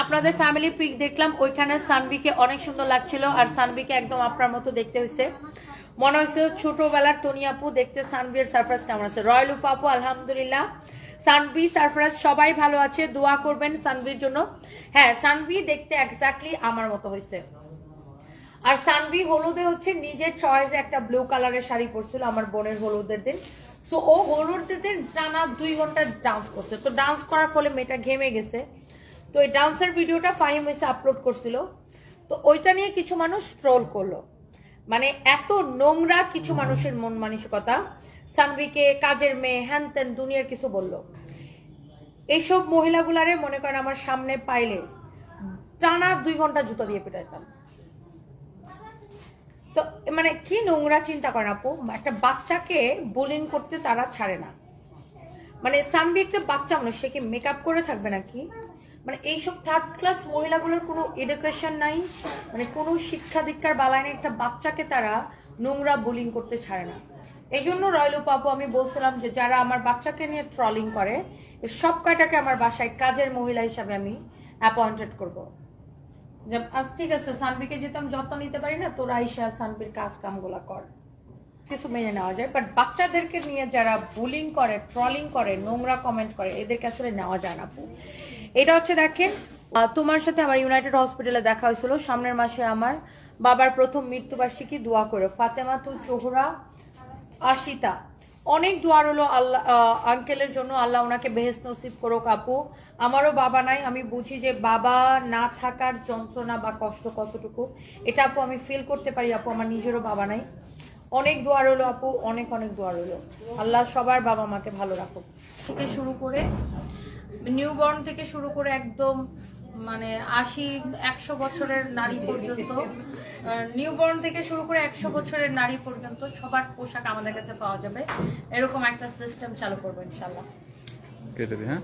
আপনাদের family pick দেখলাম, ওইখানে সানবিকে অনেক সুন্দর লাগছিল আর সানবিকে একদম আপনার মতো দেখতে হয়েছে। মনে হচ্ছে ছোটবেলার তনি আপু দেখতে সানবির সারফরাজ কেমন আছে। রয়্যাল উপা আপু, আলহামদুলিল্লাহ। সানবি সারফরাজ সবাই ভালো আছে, দোয়া করবেন সানবির জন্য। হ্যাঁ সানবি দেখতে এক্স্যাক্টলি আমার মতো হয়েছে। আর সানভি হলুদে হচ্ছে নিজের চয়েসে একটা ব্লু কালারের শাড়ি পরছিল আমার বোনের হলুদের দিন। তো ও হলুদের দিন টানা দুই ঘণ্টা ডান্স করছে। তো ডান্স করার ফলে মেয়েটা ঘেমে গেছে। তো এই ডান্সের ভিডিওটা ফাহিম হয়েছে আপলোড করছিল। তো ওইটা নিয়ে কিছু মানুষ ট্রোল করল। মানে এত নোংরা কিছু মানুষের মন মানসিকতা। সানভিকে কাজের মেয়ে হ্যান ত্যান দুনিয়ার কিছু বলল। এইসব মহিলাগুলারে মনে করেন আমার সামনে পাইলে টানা দুই ঘণ্টা জুতো দিয়ে পেটাইতাম। তো মানে কি নোংরা চিন্তা করেন আপু? একটা বাচ্চাকে বুলিং করতে তারা ছাড়ে না। মানে সানবি একটা বাচ্চা মানুষ সে কি মেকআপ করে থাকবে নাকি? মানে এইসব থার্ড ক্লাস মহিলাগুলোর কোনো এডুকেশন নাই মানে কোনো শিক্ষা দীক্ষার বালায় নেই, একটা বাচ্চাকে তারা নোংরা বোলিং করতে ছাড়ে না। এই জন্য রয়্যাল পাপু আমি বলছিলাম যে যারা আমার বাচ্চাকে নিয়ে ট্রলিং করে সব কয়টাকে আমার বাসায় কাজের মহিলা হিসাবে আমি অ্যাপয়েন্টেড করব। যে আজ ঠিক আছে সানবিকে যেহেতু আমি যত্ন নিতে পারি না, তোরা আইসা সানবির কাজ কামগুলা কর। কিছু মেনে নেওয়া যায় বাট বাচ্চাদেরকে নিয়ে যারা বুলিং করে ট্রলিং করে, নোংরা কমেন্ট করে, এদেরকে আসলে নেওয়া যায় না আপু। এটা হচ্ছে দেখেন তোমার সাথে আমার ইউনাইটেড হসপিটালে দেখা হয়েছিল। সামনের মাসে আমার বাবার প্রথম মৃত্যুবার্ষিকী দোয়া করে। ফাতেমাতুল চোহরা, আশিতা। অনেক দোয়ার হলো আল্লাহ আঙ্কেলের জন্য। আল্লাহ ওনাকে বেহেস নসিব করুক আপু। আমারও বাবা নাই, আমি বুঝি যে বাবা না থাকার যন্ত্রণা বা কষ্ট কতটুকু, এটা আপু আমি ফিল করতে পারি আপু, আমার নিজেরও বাবা নাই। অনেক দোয়ার হলো আপু, অনেক অনেক দোয়ার হলো আল্লাহ সবার বাবা মাকে ভালো রাখুক। থেকে শুরু করে নিউবর্ন থেকে শুরু করে একদম মানে আশি, একশো বছরের নারী পর্যন্ত নিউবর্ন থেকে শুরু করে একশো বছরের নারী পর্যন্ত সবার পোশাক আমাদের কাছে পাওয়া যাবে। এরকম একটা সিস্টেম চালু করব ইনশাল্লাহ হ্যাঁ?